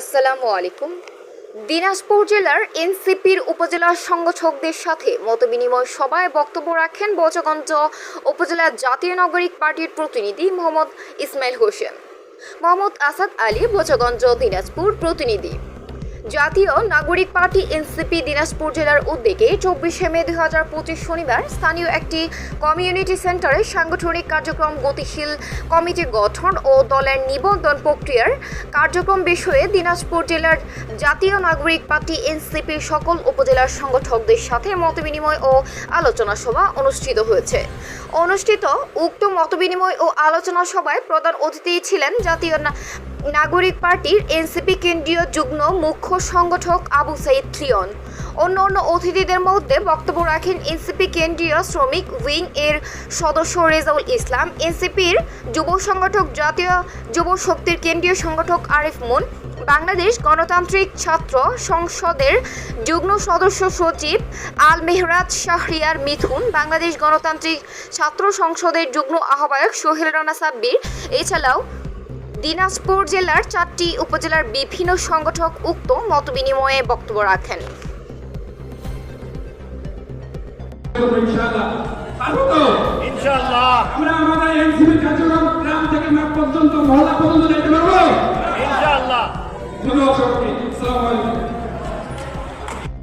আসসালামু আলাইকুম। দিনাজপুর জেলার এনসিপির উপজেলা সংগঠকদের সাথে মতবিনিময় সভায় বক্তব্য রাখেন বচগঞ্জ উপজেলা জাতীয় নাগরিক পার্টির প্রতিনিধি মোহাম্মদ ইসমাইল হোসেন। মোহাম্মদ আসাদ আলী বচগঞ্জ দিনাজপুর প্রতিনিধি। জাতীয় নাগরিক পার্টি এনসিপি দিনাজপুর জেলার উদ্যোগে চব্বিশে মে দুই হাজার পঁচিশ শনিবার স্থানীয় একটি কমিউনিটি সেন্টারে সাংগঠনিক কার্যক্রম গতিশীল কমিটি গঠন ও দলের নিবন্ধন প্রক্রিয়ার কার্যক্রম বিষয়ে দিনাজপুর জেলার জাতীয় নাগরিক পার্টি এনসিপির সকল উপজেলার সংগঠকদের সাথে মতবিনিময় ও আলোচনা সভা অনুষ্ঠিত হয়েছে। অনুষ্ঠিত উক্ত মতবিনিময় ও আলোচনা সভায় প্রধান অতিথি ছিলেন জাতীয় নাগরিক পার্টির এনসিপি কেন্দ্রীয় যুগ্ম মুখ্য সংগঠক আবু সাইদ থ্রিয়ন। অন্য অন্য অতিথিদের মধ্যে বক্তব্য রাখেন এনসিপি কেন্দ্রীয় শ্রমিক উইং এর সদস্য রেজাউল ইসলাম, এনসিপির যুব সংগঠক জাতীয় যুব শক্তির কেন্দ্রীয় সংগঠক আরিফ মুন, বাংলাদেশ গণতান্ত্রিক ছাত্র সংসদের যুগ্ম সদস্য সচিব আল মেহরাজ শাহরিয়ার মিথুন, বাংলাদেশ গণতান্ত্রিক ছাত্র সংসদের যুগ্ম আহ্বায়ক সোহেল রানা সাব্বির, এছাড়াও দিনাজপুর জেলার চারটি উপজেলার বিভিন্ন সংগঠক উক্ত মতবিনিময়ে বক্তব্য রাখেন। ইনশাআল্লাহ। পারব তো ইনশাআল্লাহ আমরা আমাদের এনসিপি কার্যক্রম গ্রাম থেকে মাঠ পর্যন্ত মহল্লা পর্যন্ত যেতে পারব। ইনশাআল্লাহ। ধন্যবাদ সবাইকে। আসসালামু আলাইকুম।